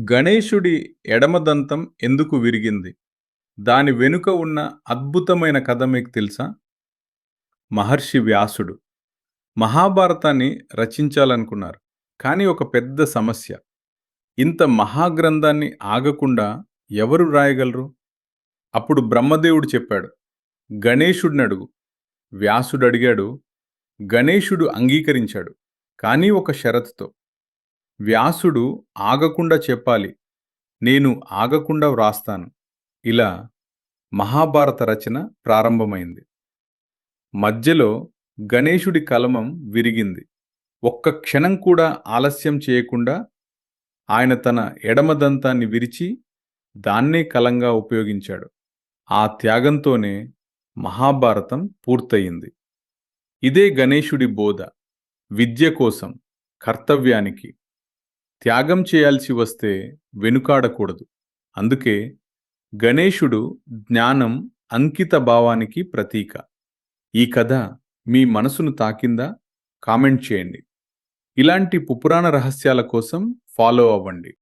గణేశుడి ఎడమదంతం ఎందుకు విరిగింది? దాని వెనుక ఉన్న అద్భుతమైన కథ మీకు తెలుసా? మహర్షి వ్యాసుడు మహాభారతాన్ని రచించాలనుకున్నారు. కానీ ఒక పెద్ద సమస్య. ఇంత మహాగ్రంథాన్ని ఆగకుండా ఎవరు రాయగలరు? అప్పుడు బ్రహ్మదేవుడు చెప్పాడు గణేశుడిని అడుగు. వ్యాసుడు అడిగాడు గణేశుడు అంగీకరించాడు కానీ ఒక షరతుతో. వ్యాసుడు ఆగకుండా చెప్పాలి నేను ఆగకుండా వ్రాస్తాను. ఇలా మహాభారత రచన ప్రారంభమైంది. మధ్యలో గణేశుడి కలమం విరిగింది. ఒక్క క్షణం కూడా ఆలస్యం చేయకుండా ఆయన తన ఎడమదంతాన్ని విరిచి దాన్నే కలంగా ఉపయోగించాడు. ఆ త్యాగంతోనే మహాభారతం పూర్తయింది. ఇదే గణేశుడి బోధ విద్య కోసం కర్తవ్యానికి. త్యాగం చేయాల్సి వస్తే వెనుకాడకూడదు. అందుకే గణేశుడు జ్ఞానం అంకిత భావానికి ప్రతీక. ఈ కథ మీ మనసును తాకిందా? కామెంట్ చేయండి. ఇలాంటి పుపురాణ రహస్యాల కోసం ఫాలో అవ్వండి.